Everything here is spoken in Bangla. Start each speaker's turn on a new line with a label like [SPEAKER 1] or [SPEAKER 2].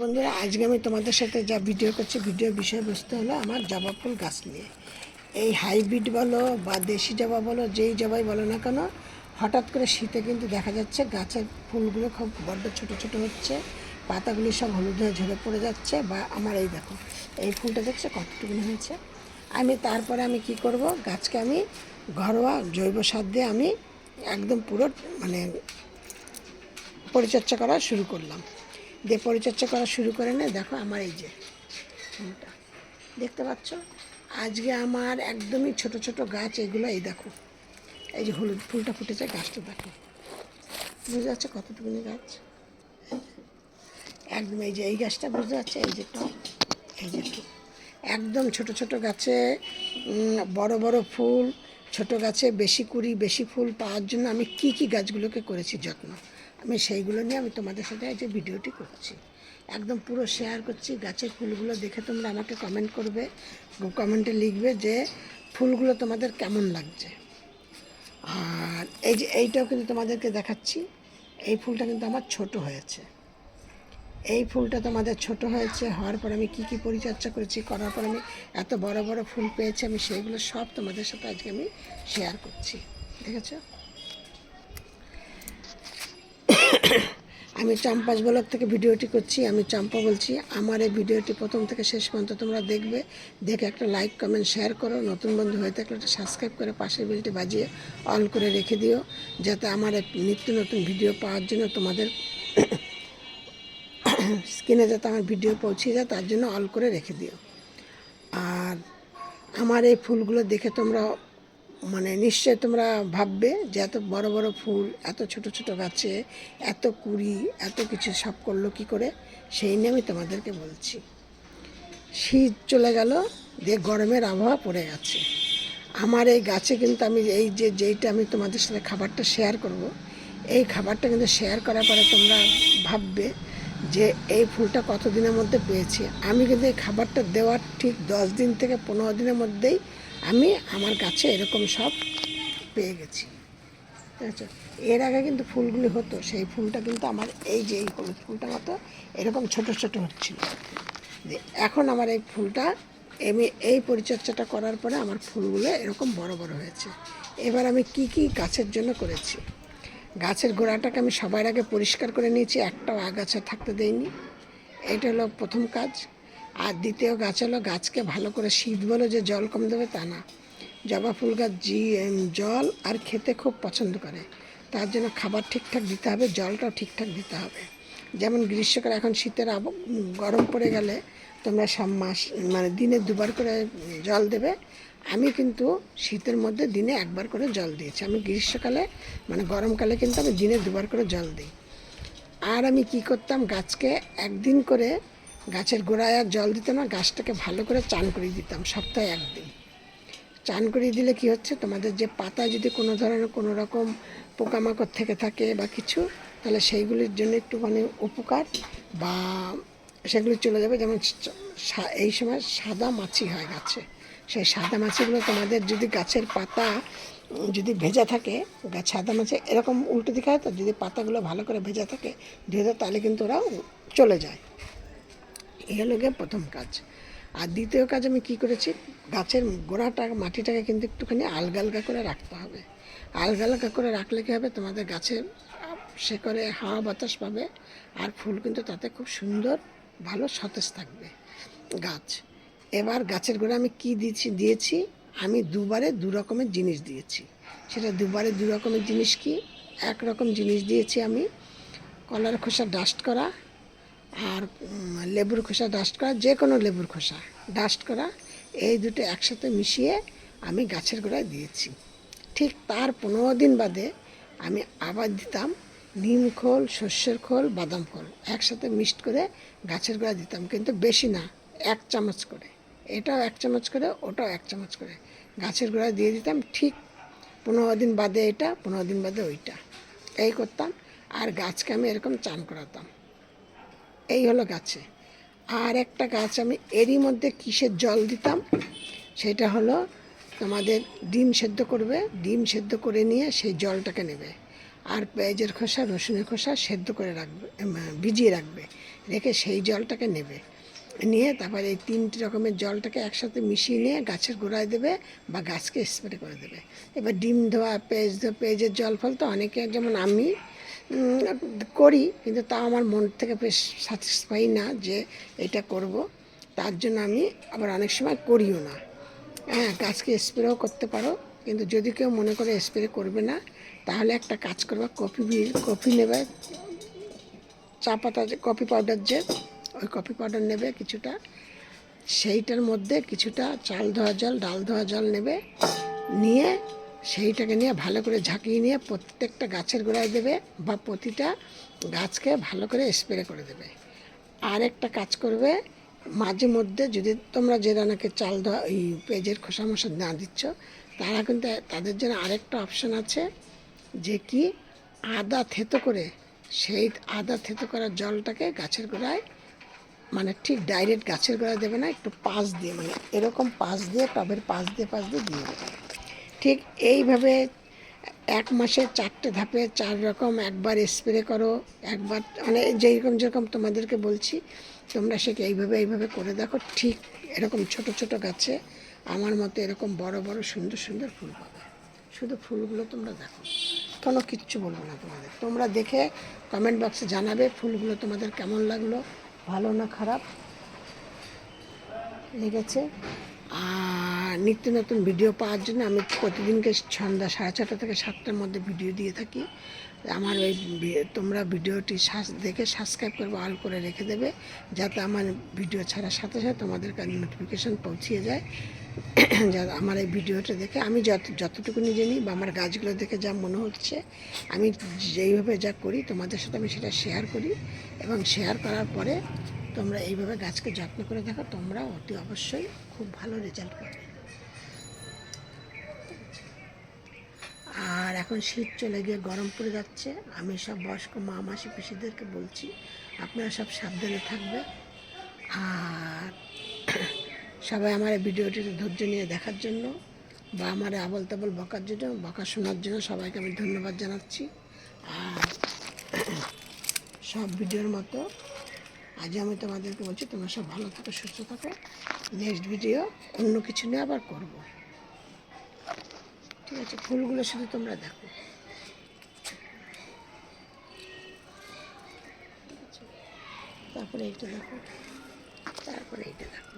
[SPEAKER 1] বন্ধুরা, আজকে আমি তোমাদের সাথে যা ভিডিও করছি ভিডিও বিষয়বস্তু হলো আমার জবা ফুল গাছ নিয়ে। এই হাইব্রিড বলো বা দেশি জবা বলো, যেই জবাই বলো না কেন, হঠাৎ করে শীতে কিন্তু দেখা যাচ্ছে গাছের ফুলগুলো খুব বড্ড ছোট ছোট হচ্ছে, পাতাগুলি সব হলুদ হয়ে ঝরে পড়ে যাচ্ছে বা আমার এই দেখো, এই ফুলটা দেখছে কতটুকু হয়েছে? আমি তারপরে আমি কি করব, গাছকে আমি ঘরোয়া জৈব সার দিয়ে আমি একদম পুরো মানে পরিচর্যা করা শুরু করলাম। দিয়ে পরিচর্যা করা শুরু করে নে, দেখো আমার এই যে দেখতে পাচ্ছ? আজকে আমার একদমই ছোট ছোট গাছ, এগুলো এই দেখো। এই যে হলুদ ফুলটা ফুটেছে, গাছটা দেখো। বুঝতে যাচ্ছে কতটুকুনি গাছ? একদম এই যে, এই গাছটা বুঝতে পারছে? এই যে টপ, এই যে একদম ছোট ছোট গাছে বড় বড় ফুল, ছোট গাছে বেশি কুড়ি, বেশি ফুল পাওয়ার জন্য আমি কি কি গাছগুলোকে করেছি যত্ন। আমি সেইগুলো নিয়ে আমি তোমাদের সাথে যে ভিডিওটি করছি। একদম পুরো শেয়ার করছি। গাছের ফুলগুলো দেখে তোমরা আমাকে কমেন্ট করবে। কমেন্টে লিখবে যে ফুলগুলো তোমাদের কেমন লাগছে। আর এই যে এইটাও কিন্তু তোমাদেরকে দেখাচ্ছি। এই ফুলটা কিন্তু আমার ছোট হয়েছে। এই ফুলটা তোমাদের ছোট হয়েছে হওয়ার পর আমি কি কি পরিচর্যা করেছি, করার পর আমি এত বড় বড় ফুল পেয়েছি, আমি সেইগুলো সব তোমাদের সাথে আজকে আমি শেয়ার করছি। দেখেছ? আমি চাম্পাস ব্লগ থেকে ভিডিওটি করছি, আমি চাম্পা বলছি। আমার এই ভিডিওটি প্রথম থেকে শেষ পর্যন্ত তোমরা দেখবে। দেখে একটা লাইক কমেন্ট শেয়ার করো। নতুন বন্ধু হয়ে থাকলে একটা সাবস্ক্রাইব করে পাশের বেলটি বাজিয়ে অন করে রেখে দিও, যাতে আমার নিত্য নতুন ভিডিও পাওয়ার জন্য তোমাদের স্ক্রিনে যাতে আমার ভিডিও পৌঁছে যায়, তার জন্য অল করে রেখে দিও। আর আমার এই ফুলগুলো দেখে তোমরা মানে নিশ্চয় তোমরা ভাববে যে এত বড় বড় ফুল, এত ছোট ছোট গাছে, এত কুড়ি, এত কিছু সব করল কি করে? সেই নিয়ে আমি তোমাদেরকে বলছি। শীত চলে গেল, দিয়ে গরমের আবহাওয়া পড়ে গেছে। আমার এই গাছে কিন্তু আমি এই যে যেইটা আমি তোমাদের সাথে খাবারটা শেয়ার করব, এই খাবারটা কিন্তু শেয়ার করার পরে তোমরা ভাববে যে এই ফুলটা কতদিনের মধ্যে পেয়েছি। আমি কিন্তু এই খাবারটা দেওয়ার ঠিক দশ দিন থেকে পনেরো দিনের মধ্যেই আমি আমার গাছে এরকম সব পেয়ে গেছি। ঠিক আছে? এর আগে কিন্তু ফুলগুলি হতো, সেই ফুলটা কিন্তু আমার এই যে এই হলুদ ফুলটা হতো এরকম ছোট ছোট হচ্ছিল। এখন আমার এই ফুলটা, আমি এই পরিচর্যাটা করার পরে আমার ফুলগুলো এরকম বড় বড় হয়েছে। এবার আমি কি কি গাছের জন্য করেছি? গাছের গোড়াটাকে আমি সবার আগে পরিষ্কার করে নিয়েছি, একটাও আগাছা থাকতে দেইনি। এটা হলো প্রথম কাজ। আর দ্বিতীয় গাছ হলো গাছকে ভালো করে শীত বলে যে জল কম দেবে তা না। জবা ফুল গাছ জি জল আর খেতে খুব পছন্দ করে। তার জন্য খাবার ঠিকঠাক দিতে হবে, জলটাও ঠিকঠাক দিতে হবে। যেমন গ্রীষ্মকালে এখন শীতের আব গরম পড়ে গেলে তোমরা সব মাস মানে দিনে দুবার করে জল দেবে। আমি কিন্তু শীতের মধ্যে দিনে একবার করে জল দিয়েছি। আমি গ্রীষ্মকালে মানে গরমকালে কিন্তু আমি দিনে দুবার করে জল দিই। আর আমি কি করতাম, গাছকে একদিন করে গাছের গোড়ায় আর জল দিতাম না, গাছটাকে ভালো করে চান করিয়ে দিতাম, সপ্তাহে একদিন। চান করিয়ে দিলে কি হচ্ছে, তোমাদের যে পাতায় যদি কোনো ধরনের কোনো রকম পোকামাকড় থেকে থাকে বা কিছু, তাহলে সেইগুলির জন্য একটুখানি উপকার বা সেগুলি চলে যাবে। যেমন এই সময় সাদা মাছি হয় গাছে। সেই সাদা মাছিগুলো তোমাদের যদি গাছের পাতা যদি ভেজা থাকে, গাছ সাদা মাছি এরকম উল্টো দিকে হয় তো, যদি পাতাগুলো ভালো করে ভেজা থাকে ধুয়ে তাহলে কিন্তু ওরা চলে যায়। এই হলো গিয়ে প্রথম কাজ। আর দ্বিতীয় কাজ আমি কি করেছি, গাছের গোড়াটা, মাটিটাকে কিন্তু একটুখানি আলগা আলগা করে রাখতে হবে। আলগা আলগা করে রাখলে কী হবে, তোমাদের গাছের সে করে হাওয়া বাতাস পাবে আর ফুল কিন্তু তাতে খুব সুন্দর ভালো সতেজ থাকবে গাছ। এবার গাছের গোড়া আমি কি দিয়েছি দিয়েছি, আমি দুবারে দু রকমের জিনিস দিয়েছি। সেটা দুবারে দু রকমের জিনিস কি, এক রকম জিনিস দিয়েছি আমি, কলার খোসা ডাস্ট করা আর লেবুর খোসা ডাস্ট করা যে কোনো লেবুর খোসা ডাস্ট করা, এই দুটো একসাথে মিশিয়ে আমি গাছের গোড়ায় দিয়েছি। ঠিক তার পনেরো দিন বাদে আমি আবার দিতাম নিম খোল শস্যের খোল, বাদাম খোল। একসাথে মিক্সড করে গাছের গোড়ায় দিতাম, কিন্তু বেশি না, এক চামচ করে। এটাও এক চামচ করে, ওটাও এক চামচ করে গাছের গোড়ায় দিয়ে দিতাম, ঠিক পনেরো দিন বাদে এটা, পনেরো দিন বাদে ওইটা। এই করতাম, আর গাছকে আমি এরকম চান করাতাম। এই হলো গাছে। আর একটা গাছ আমি এরই মধ্যে কিসের জল দিতাম? সেটা হলো তোমাদের ডিম সেদ্ধ করবে, ডিম সেদ্ধ করে নিয়ে সেই জলটাকে নেবে। আর পেঁয়াজের খোসা, রসুনের খোসা সেদ্ধ করে রাখবে ভিজিয়ে রাখবে। রেখে সেই জলটাকে নেবে। নিয়ে তারপরে এই তিনটি রকমের জলটাকে একসাথে মিশিয়ে নিয়ে গাছের গোড়ায় দেবে বা গাছকে স্প্রে করে দেবে। এবার ডিম ধোয়া, পেঁয়াজ ধোয়া, পেঁয়াজের জল ফল তো অনেকে, যেমন আমি করি, কিন্তু তা আমার মন থেকে বেশ স্যাটিসফাই না যে এটা করব। তার জন্য আমি আবার অনেক সময় করিও না। হ্যাঁ গাছকে স্প্রেও করতে পারো, কিন্তু যদি কেউ মনে করে স্প্রে করবে না, তাহলে একটা কাজ করবে, কফি কফি নেবে, চা পাতা যে, কফি পাউডার যে, ওই কফি পাউডার নেবে কিছুটা। সেইটার মধ্যে কিছুটা চাল ধোয়া জল, ডাল ধোয়া জল নেবে, নিয়ে সেইটাকে নিয়ে ভালো করে ঝাঁকিয়ে নিয়ে প্রত্যেকটা গাছের গোড়ায় দেবে বা প্রতিটা গাছকে ভালো করে স্প্রে করে দেবে। আর একটা কাজ করবে, মাঝে মধ্যে যদি তোমরা যে রান্নাকে চাল ওই পেঁয়াজের খোসা মশা না দিচ্ছ, তারা কিন্তু তাদের জন্য আরেকটা অপশন আছে যে কি, আদা থেতো করে সেই আদা থেতো করা জলটাকে গাছের গোড়ায় মানে ঠিক ডাইরেক্ট গাছের গোড়ায় দেবে না, একটু পাশ দিয়ে মানে এরকম পাশ দিয়ে টবের পাশ দিয়ে পাশ দিয়ে দিয়ে দেবে। ঠিক এইভাবে এক মাসে চারটে ধাপে চার রকম একবার স্প্রে করো, একবার মানে যেরকম যেরকম তোমাদেরকে বলছি, তোমরা সেটা এইভাবে এইভাবে করে দেখো, ঠিক এরকম ছোট ছোট গাছে আমার মতো এরকম বড় বড় সুন্দর সুন্দর ফুল পাবে। শুধু ফুলগুলো তোমরা দেখো, কোনো কিচ্ছু বলব না তোমাদের। তোমরা দেখে কমেন্ট বক্সে জানাবে ফুলগুলো তোমাদের কেমন লাগল, ভালো না খারাপ, লেগেছে। আর নিত্য নতুন ভিডিও পাওয়ার জন্য আমি প্রতিদিনকে সন্ধ্যা সাড়ে ছটা থেকে সাতটার মধ্যে ভিডিও দিয়ে থাকি। আমার ওই তোমরা ভিডিওটি সাস- দেখে সাবস্ক্রাইব করবে অল করে রেখে দেবে, যাতে আমার ভিডিও ছাড়ার সাথে সাথে তোমাদের কাছে নোটিফিকেশান পৌঁছিয়ে যায়। যা আমার এই ভিডিওটা দেখে আমি যত যতটুকু নিজে নিই বা আমার গাছগুলো দেখে যা মনে হচ্ছে, আমি যেইভাবে যা করি, তোমাদের সাথে আমি সেটা শেয়ার করি এবং শেয়ার করার পরে তোমরা এইভাবে গাছকে যত্ন করে দেখো, তোমরা অতি অবশ্যই খুব ভালো রেজাল্ট পাবে। এখন শীত চলে গিয়ে গরম পড়ে যাচ্ছে। আমি সব বয়স্ক মা মাসি পিসিদেরকে বলছি, আপনারা সব সাবধানে থাকবে আর সবাই আমার এই ভিডিওটিতে ধৈর্য নিয়ে দেখার জন্য বা আমার আবল তাবল বকার জন্য, বকা শোনার জন্য সবাইকে আমি ধন্যবাদ জানাচ্ছি। আর সব ভিডিওর মতো আজ আমি তোমাদেরকে বলছি, তোমরা সব ভালো থাকো, সুস্থ থাকো। নেক্সট ভিডিও অন্য কিছু নিয়ে আবার করব। ঠিক আছে ফুলগুলো শুধু তোমরা দেখো। তারপরে এইটা দেখো তারপরে এইটা দেখো।